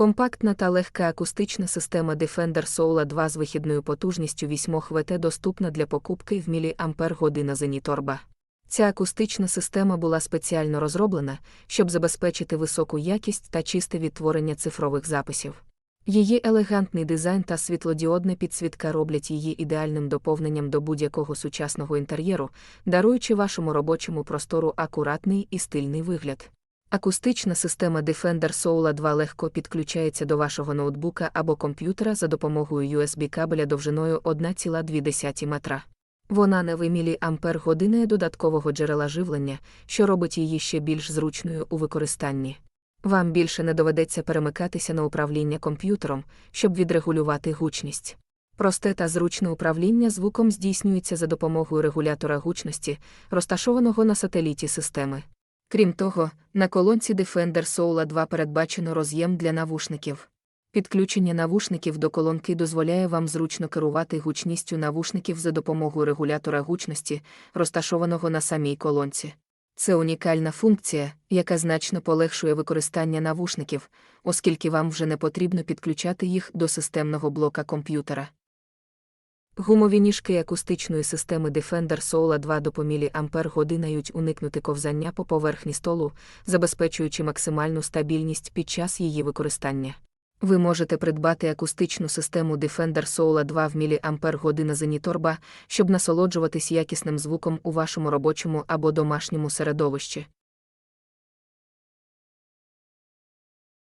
Компактна та легка акустична система Defender Soula 2 з вихідною потужністю 8 ВТ доступна для покупки в міліампер година Зеніторба. Ця акустична система була спеціально розроблена, щоб забезпечити високу якість та чисте відтворення цифрових записів. Її елегантний дизайн та світлодіодна підсвітка роблять її ідеальним доповненням до будь-якого сучасного інтер'єру, даруючи вашому робочому простору акуратний і стильний вигляд. Акустична система Defender Soula 2 легко підключається до вашого ноутбука або комп'ютера за допомогою USB-кабеля довжиною 1,2 метра. Вона не вимілі ампер години додаткового джерела живлення, що робить її ще більш зручною у використанні. Вам більше не доведеться перемикатися на управління комп'ютером, щоб відрегулювати гучність. Просте та зручне управління звуком здійснюється за допомогою регулятора гучності, розташованого на сателіті системи. Крім того, на колонці Defender Soula 2 передбачено роз'єм для навушників. Підключення навушників до колонки дозволяє вам зручно керувати гучністю навушників за допомогою регулятора гучності, розташованого на самій колонці. Це унікальна функція, яка значно полегшує використання навушників, оскільки вам вже не потрібно підключати їх до системного блока комп'ютера. Гумові ніжки акустичної системи Defender Soula 2 допомілі ампер годинають уникнути ковзання по поверхні столу, забезпечуючи максимальну стабільність під час її використання. Ви можете придбати акустичну систему Defender Soula 2 в міліампер-година Зеніторба, щоб насолоджуватись якісним звуком у вашому робочому або домашньому середовищі.